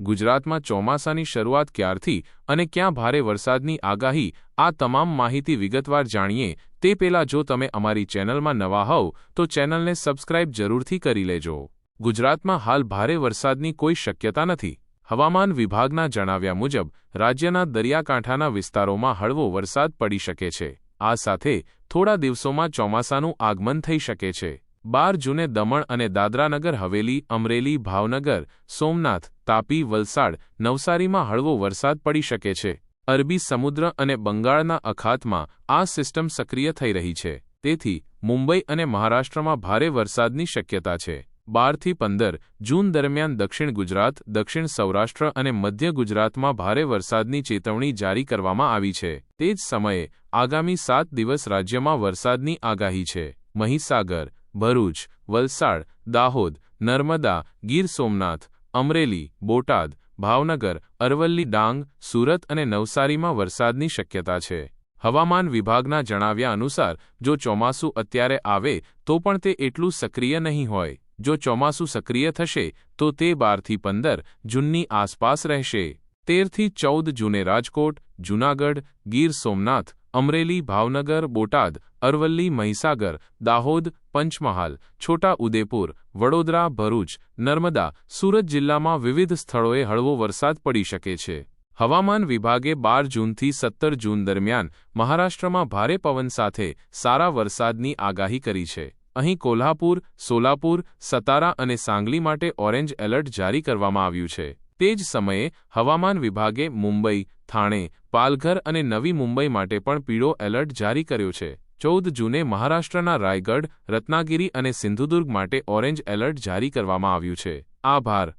ગુજરાતમાં ચોમાસાની શરૂઆત ક્યારથી અને ક્યાં ભારે વરસાદની આગાહી આ તમામ માહિતી વિગતવાર જાણીએ તે પહેલાં જો તમે અમારી ચેનલમાં નવા હોવ, તો ચેનલને સબસ્ક્રાઇબ જરૂરથી કરી લેજો. ગુજરાતમાં હાલ ભારે વરસાદની કોઈ શક્યતા નથી. હવામાન વિભાગના જણાવ્યા મુજબ, રાજ્યના દરિયાકાંઠાના વિસ્તારોમાં હળવો વરસાદ પડી શકે છે. આ સાથે થોડા દિવસોમાં ચોમાસાનું આગમન થઈ શકે છે. બાર જૂને દમણ અને દાદરાનગર હવેલી, અમરેલી, ભાવનગર, સોમનાથ, તાપી, વલસાડ, નવસારીમાં હળવો વરસાદ પડી શકે છે. અરબી સમુદ્ર અને બંગાળના અખાતમાં આ સિસ્ટમ સક્રિય થઈ રહી છે. તેથી, મુંબઈ અને મહારાષ્ટ્રમાં ભારે વરસાદની શક્યતા છે. બારથી પંદર જૂન દરમિયાન દક્ષિણ ગુજરાત, દક્ષિણ સૌરાષ્ટ્ર અને મધ્ય ગુજરાતમાં ભારે વરસાદની ચેતવણી જારી કરવામાં આવી છે. તે જ સમયે, આગામી સાત દિવસ રાજ્યમાં વરસાદની આગાહી છે. મહીસાગર ભરૂચ, વલસાડ, દાહોદ, નર્મદા, ગીર સોમનાથ, અમરેલી, બોટાદ, ભાવનગર, અરવલ્લી, ડાંગ, સુરત અને નવસારીમાં વરસાદની શક્યતા છે. હવામાન વિભાગના જણાવ્યા અનુસાર, જો ચોમાસું અત્યારે આવે, તો પણ તે એટલું સક્રિય નહીં હોય. જો ચોમાસું સક્રિય થશે, તો તે બારથી પંદર જૂનની આસપાસ રહેશે. તેરથી ચૌદ જૂને રાજકોટ, જૂનાગઢ, ગીર સોમનાથ અમરેલી ભાવનગર બોટાદ અરવલ્લી મહીસાગર દાહોદ પંચમહાલ છોટા ઉદેપુર વડોદરા ભરૂચ નર્મદા સુરત જિલ્લામાં વિવિધ સ્થળોએ હળવો વરસાદ પડી શકે છે. હવામાન વિભાગે બાર જૂનથી સત્તર જૂન દરમિયાન મહારાષ્ટ્રમાં ભારે પવન સાથે સારા વરસાદની આગાહી કરી છે. અહીં કોલ્હાપુર, સોલાપુર, સતારા અને સાંગલી માટે ઓરેન્જ એલર્ટ જારી કરવામાં આવ્યું છે. તે જ સમયે હવામાન વિભાગે મુંબઈ, થાણે, પાલઘર અને નવી મુંબઈ માટે પણ પીળો એલર્ટ જારી કર્યો છે. ચૌદ જૂને મહારાષ્ટ્રના રાયગઢ, રત્નાગીરી અને સિંધુદુર્ગ માટે ઓરેન્જ એલર્ટ જારી કરવામાં આવ્યું છે. આભાર.